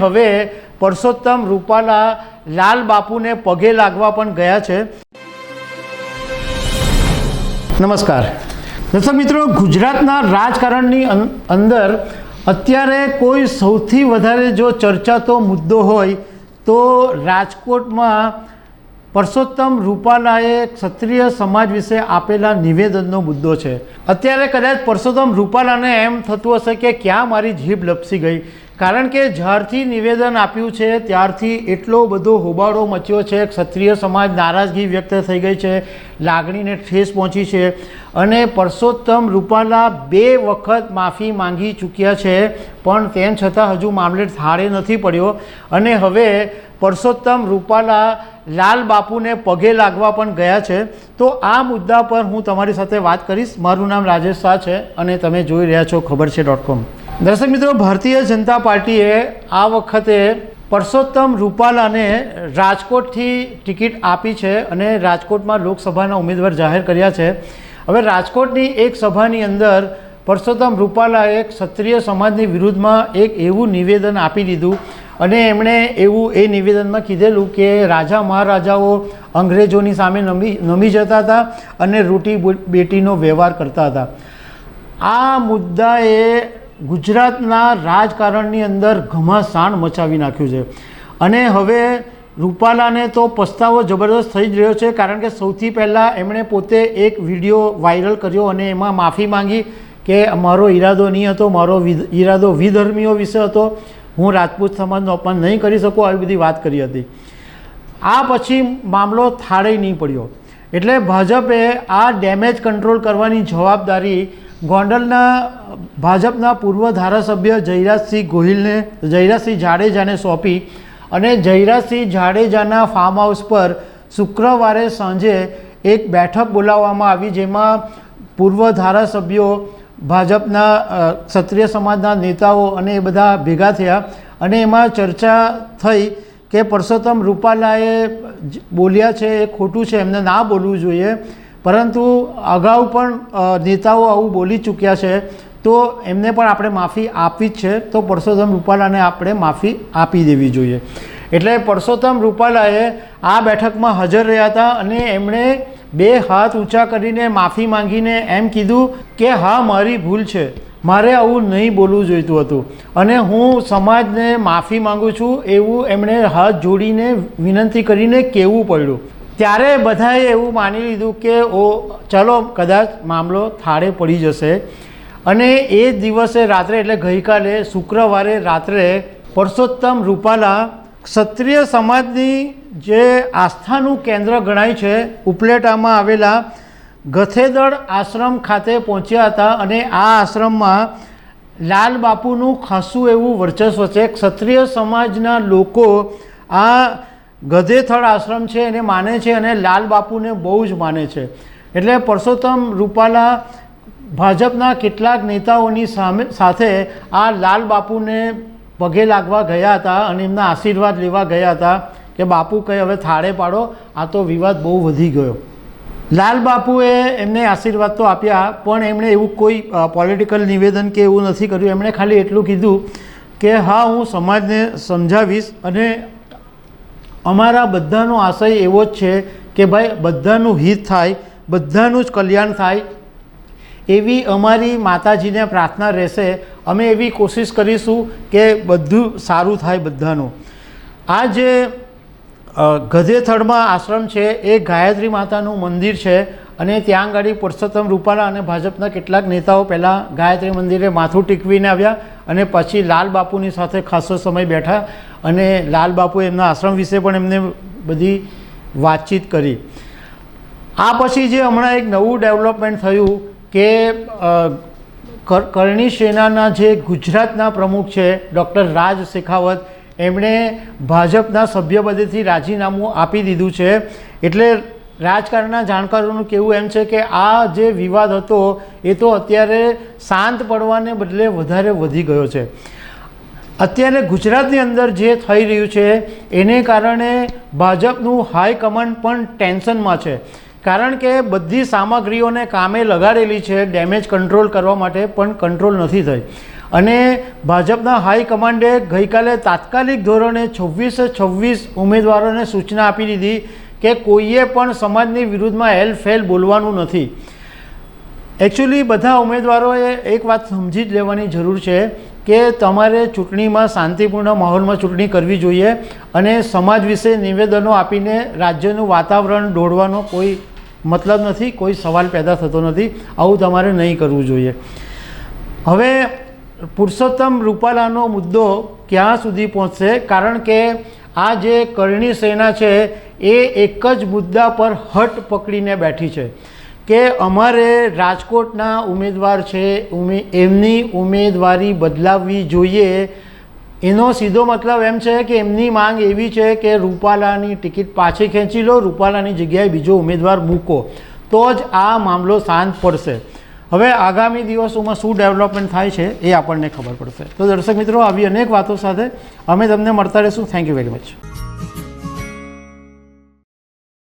હવે પરસોત્તમ રૂપાલા લાલ બાપુને પગે લાગવા પણ ગયા છે. નમસ્કાર. દર્શક મિત્રો, ગુજરાતના રાજકારણની અંદર અત્યારે કોઈ સૌથી વધારે જો ચર્ચાતો મુદ્દો હોય તો રાજકોટમાં પરસોત્તમ રૂપાલાએ ક્ષત્રિય સમાજ વિશે આપેલા નિવેદનનો મુદ્દો છે. અત્યારે કદાચ પરસોત્તમ રૂપાલાને એમ થતું હશે કે ક્યાં મારી જીભ લપસી ગઈ? કારણ કે જ્યારથી નિવેદન આપ્યું છે, ત્યારથી એટલો બધો હોબાળો મચ્યો છે, ક્ષત્રિય સમાજ નારાજગી વ્યક્ત થઈ ગઈ છે, લાગણીને ઠેસ પહોંચી છે અને પરસોત્તમ રૂપાલા બે વખત માફી માંગી ચૂક્યા છે, પણ તેમ છતાં હજુ મામલે થાળે નથી પડ્યો. અને હવે પરસોત્તમ રૂપાલા લાલ બાપુને પગે લાગવા પણ ગયા છે. તો આ મુદ્દા પર હું તમારી સાથે વાત કરીશ. મારું નામ રાજેશ શાહ છે અને તમે જોઈ રહ્યા છો ખબર છે ડોટ કોમ. દર્શક મિત્રો, ભારતીય જનતા પાર્ટીએ આ વખતે પરસોત્તમ રૂપાલાને રાજકોટથી ટિકિટ આપી છે અને રાજકોટમાં લોકસભાના ઉમેદવાર જાહેર કર્યા છે. હવે રાજકોટની એક સભાની અંદર પરસોત્તમ રૂપાલાએ ક્ષત્રિય સમાજની વિરુદ્ધમાં એક એવું નિવેદન આપી દીધું અને એમણે એવું એ નિવેદનમાં કીધેલું કે રાજા મહારાજાઓ અંગ્રેજોની સામે નમી નમી જતા હતા અને રોટી બેટીનો વ્યવહાર કરતા હતા. આ મુદ્દાએ ગુજરાતના રાજકારણની અંદર ઘમાસાણ મચાવી નાખ્યું છે. અને હવે રૂપાલાને તો પસ્તાવો જબરદસ્ત થઈ જ રહ્યો છે, કારણ કે સૌથી પહેલાં એમણે પોતે એક વીડિયો વાયરલ કર્યો અને એમાં માફી માંગી કે મારો ઈરાદો નહીં હતો, મારો ઈરાદો વિધર્મીઓ વિશે હતો. હું રાજપૂત સમાજનો અપમાન નહીં કરી શકું, આવી બધી વાત કરી હતી. આ પછી મામલો થાળે નહીં પડ્યો. એટલે ભાજપે આ ડેમેજ કંટ્રોલ કરવાની જવાબદારી ગોંડલના ભાજપના પૂર્વ ધારાસભ્ય જયરાજસિંહ ગોહિલને, જયરાજસિંહ જાડેજાને સોંપી અને જયરાજસિંહ જાડેજાના ફાર્મ હાઉસ પર શુક્રવારે સાંજે એક બેઠક બોલાવવામાં આવી જેમાં પૂર્વ ધારાસભ્યો, ભાજપના ક્ષત્રિય સમાજના નેતાઓ અને એ બધા ભેગા થયા અને એમાં ચર્ચા થઈ કે પરસોત્તમ રૂપાલાએ બોલ્યા છે, એ ખોટું છે, એમને ના બોલવું જોઈએ. પરંતુ અગાઉ પણ નેતાઓ આવું બોલી ચૂક્યા છે, તો એમને પણ આપણે માફી આપવી જ છે. તો પરસોત્તમ રૂપાલાને આપણે માફી આપી દેવી જોઈએ. એટલે પરસોત્તમ રૂપાલાએ આ બેઠકમાં હાજર રહ્યા હતા અને એમણે બે હાથ ઊંચા કરીને માફી માંગીને એમ કીધું કે, હા, મારી ભૂલ છે. મારે આવું નહીં બોલવું જોઈતું હતું. અને હું સમાજને માફી માંગુ છું. એવું એમણે હાથ જોડીને વિનંતી કરીને કહેવું પડ્યું. ત્યારે બધાએ એવું માની લીધું કે, ઓ, ચલો, કદાચ મામલો થાળે પડી જશે. અને એ દિવસે રાત્રે, એટલે ગઈકાલે, શુક્રવારે રાત્રે, પરસોત્તમ રૂપાલા ક્ષત્રિય સમાજની જે આસ્થાનું કેન્દ્ર ગણાય છે, ઉપલેટામાં આવેલા ગથેદળ આશ્રમ ખાતે પહોંચ્યા હતા અને આ આશ્રમમાં લાલ બાપુનું ખાસું એવું વર્ચસ્વ છે. ક્ષત્રિય સમાજના લોકો આ ગધેથળ આશ્રમ છે, એને માને છે અને લાલ બાપુને બહુ જ માને છે. એટલે પરસોત્તમ રૂપાલા ભાજપના કેટલાક નેતાઓની સામે, સાથે આ લાલ બાપુને પગે લાગવા ગયા હતા અને એમના આશીર્વાદ લેવા ગયા હતા કે બાપુ કંઈ હવે થાળે પાડો, આ તો વિવાદ બહુ વધી ગયો. લાલ બાપુએ એમને આશીર્વાદ તો આપ્યા, પણ એમણે એવું કોઈ પોલિટિકલ નિવેદન કે એવું નથી કર્યું. એમણે ખાલી એટલું કીધું કે, હા, હું સમાજને સમજાવીશ અને અમારા બધાનો આશય એવો જ છે કે ભાઈ, બધાનું હિત થાય, બધાનું જ કલ્યાણ થાય, એવી અમારી માતાજીને પ્રાર્થના રહેશે. અમે એવી કોશિશ કરીશું કે બધું સારું થાય બધાનું. આ જે ગધેથળમાં આશ્રમ છે, એ ગાયત્રી માતાનું મંદિર છે. અને ત્યાં આગળ પુરુષોત્તમ રૂપાલા અને ભાજપના કેટલાક નેતાઓ પહેલાં ગાયત્રી મંદિરે માથું ટીકવીને આવ્યા અને પછી લાલ બાપુની સાથે ખાસો સમય બેઠા અને લાલ બાપુ એમના આશ્રમ વિશે પણ એમને બધી વાતચીત કરી. આ પછી જે હમણાં એક નવું ડેવલપમેન્ટ થયું કે કરણી સેનાના જે ગુજરાતના પ્રમુખ છે, ડૉક્ટર રાજ શેખાવત, એમણે ભાજપના સભ્યપદેથી રાજીનામું આપી દીધું છે. એટલે રાજકારણના જાણકારોનું કહેવું એમ છે કે આ જે વિવાદ હતો, એ તો અત્યારે શાંત પડવાને બદલે વધારે વધી ગયો છે. અત્યારે ગુજરાતની અંદર જે થઈ રહ્યું છે, એને કારણે ભાજપનું હાઈકમાન્ડ પણ ટેન્શનમાં છે. કારણ કે બધી સામગ્રીઓને કામે લગાડેલી છે ડેમેજ કંટ્રોલ કરવા માટે પણ કંટ્રોલ નથી થઈ. અને ભાજપના હાઈકમાન્ડે ગઈકાલે તાત્કાલિક ધોરણે છવ્વીસે છવ્વીસ ઉમેદવારોને સૂચના આપી દીધી કે કોઈએ પણ સમાજની વિરુદ્ધમાં હેલફેલ બોલવાનું નથી. એકચ્યુઅલી બધા ઉમેદવારોએ એક વાત સમજી જ લેવાની જરૂર છે કે તમારે ચૂંટણીમાં શાંતિપૂર્ણ માહોલમાં ચૂંટણી કરવી જોઈએ અને સમાજ વિશે નિવેદનો આપીને રાજ્યનું વાતાવરણ દોડવાનો કોઈ મતલબ નથી, કોઈ સવાલ પેદા થતો નથી. આવું તમારે નહીં કરવું જોઈએ. હવે પુરુષોત્તમ રૂપાલાનો મુદ્દો ક્યાં સુધી પહોંચશે? કારણ કે આ જે કરણી સેના છે, એ એક જ મુદ્દા પર હટ પકડીને બેઠી છે કે અમારે રાજકોટના ઉમેદવાર છે, ઉમે, એમની ઉમેદવારી બદલાવવી જોઈએ. એનો સીધો મતલબ એમ છે કે એમની માંગ એવી છે કે રૂપાલાની ટિકિટ પાછી ખેંચી લો, રૂપાલાની જગ્યાએ બીજો ઉમેદવાર મૂકો. તો જ આ મામલો શાંત પડશે. હવે આગામી દિવસોમાં શું ડેવલપમેન્ટ થાય છે એ આપણને ખબર પડશે. તો દર્શક મિત્રો, આવી અનેક વાતો સાથે અમે તમને મળતા રહીશું. Thank you very much